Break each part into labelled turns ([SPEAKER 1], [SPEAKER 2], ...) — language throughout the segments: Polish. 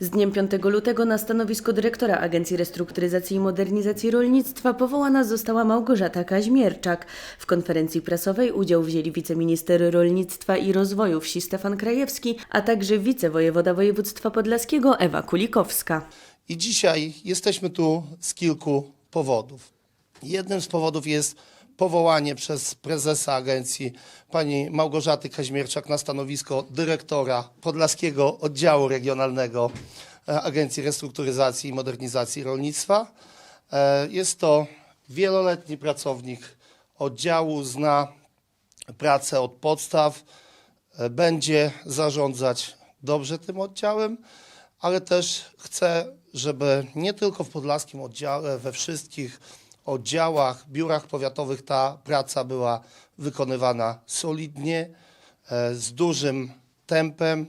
[SPEAKER 1] Z dniem 5 lutego na stanowisko dyrektora Agencji Restrukturyzacji i Modernizacji Rolnictwa powołana została Małgorzata Kaźmierczak. W konferencji prasowej udział wzięli wiceminister rolnictwa i rozwoju wsi Stefan Krajewski, a także wicewojewoda województwa podlaskiego Ewa Kulikowska.
[SPEAKER 2] I dzisiaj jesteśmy tu z kilku powodów. Jednym z powodów jest powołanie przez prezesa agencji pani Małgorzaty Kaźmierczak na stanowisko dyrektora Podlaskiego Oddziału Regionalnego e, Agencji Restrukturyzacji i Modernizacji Rolnictwa. E, Jest to wieloletni pracownik oddziału, zna pracę od podstaw, e, będzie zarządzać dobrze tym oddziałem, ale też chcę, żeby nie tylko w podlaskim oddziale, we wszystkich oddziałach, biurach powiatowych ta praca była wykonywana solidnie, e, z dużym tempem,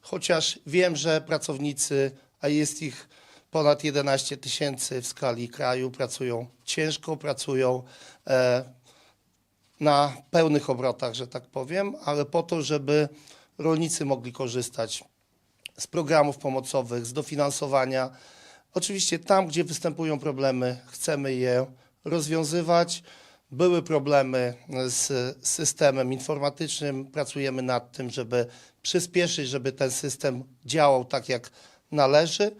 [SPEAKER 2] chociaż wiem, że pracownicy, a jest ich ponad 11 tysięcy w skali kraju, pracują ciężko, pracują e, na pełnych obrotach, że tak powiem, ale po to, żeby rolnicy mogli korzystać z programów pomocowych, z dofinansowania. Oczywiście tam, gdzie występują problemy, chcemy je rozwiązywać. Były problemy z systemem informatycznym, pracujemy nad tym, żeby przyspieszyć, żeby ten system działał tak, jak należy.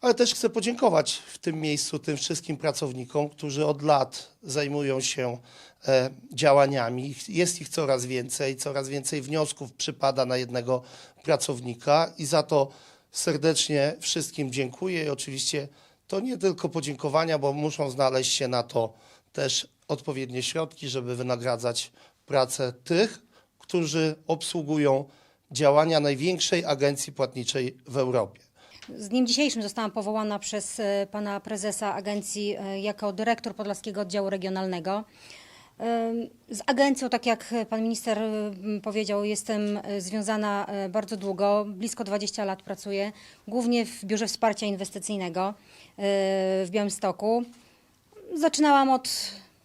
[SPEAKER 2] Ale też chcę podziękować w tym miejscu tym wszystkim pracownikom, którzy od lat zajmują się e, działaniami. Jest ich coraz więcej, coraz więcej wniosków przypada na jednego pracownika i za to serdecznie wszystkim dziękuję. I oczywiście to nie tylko podziękowania, bo muszą znaleźć się na to też odpowiednie środki, żeby wynagradzać pracę tych, którzy obsługują działania największej agencji płatniczej w Europie.
[SPEAKER 3] Z dniem dzisiejszym zostałam powołana przez e, pana prezesa agencji e, jako dyrektor Podlaskiego Oddziału Regionalnego. Z agencją, tak jak pan minister powiedział, jestem e, związana e, bardzo długo, blisko 20 lat pracuję, głównie w Biurze Wsparcia Inwestycyjnego e, w Białymstoku. Zaczynałam od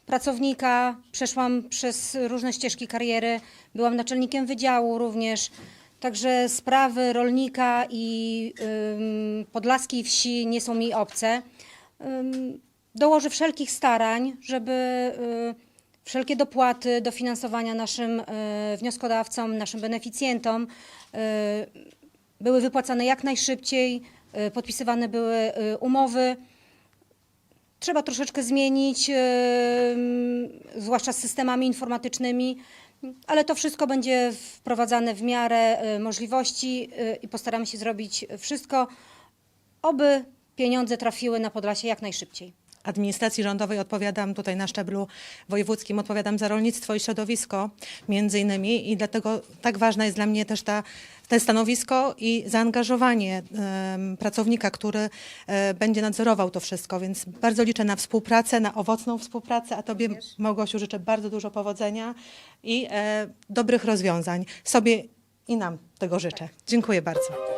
[SPEAKER 3] pracownika, przeszłam przez różne ścieżki kariery, byłam naczelnikiem wydziału również. Także sprawy rolnika i ym, podlaskiej wsi nie są mi obce. Dołożę wszelkich starań, żeby y, wszelkie dopłaty, dofinansowania naszym y, wnioskodawcom, naszym beneficjentom y, były wypłacane jak najszybciej, y, podpisywane były umowy. Trzeba troszeczkę zmienić, zwłaszcza z systemami informatycznymi, ale to wszystko będzie wprowadzane w miarę e, możliwości e, i postaramy się zrobić wszystko, oby pieniądze trafiły na Podlasie jak najszybciej.
[SPEAKER 4] Administracji rządowej odpowiadam tutaj na szczeblu wojewódzkim, odpowiadam za rolnictwo i środowisko między innymi i dlatego tak ważne jest dla mnie też ta, te stanowisko i zaangażowanie pracownika, który e, będzie nadzorował to wszystko, więc bardzo liczę na współpracę, na owocną współpracę, a Tobie Małgosiu życzę bardzo dużo powodzenia i e, dobrych rozwiązań. Sobie i nam tego życzę. Dziękuję bardzo.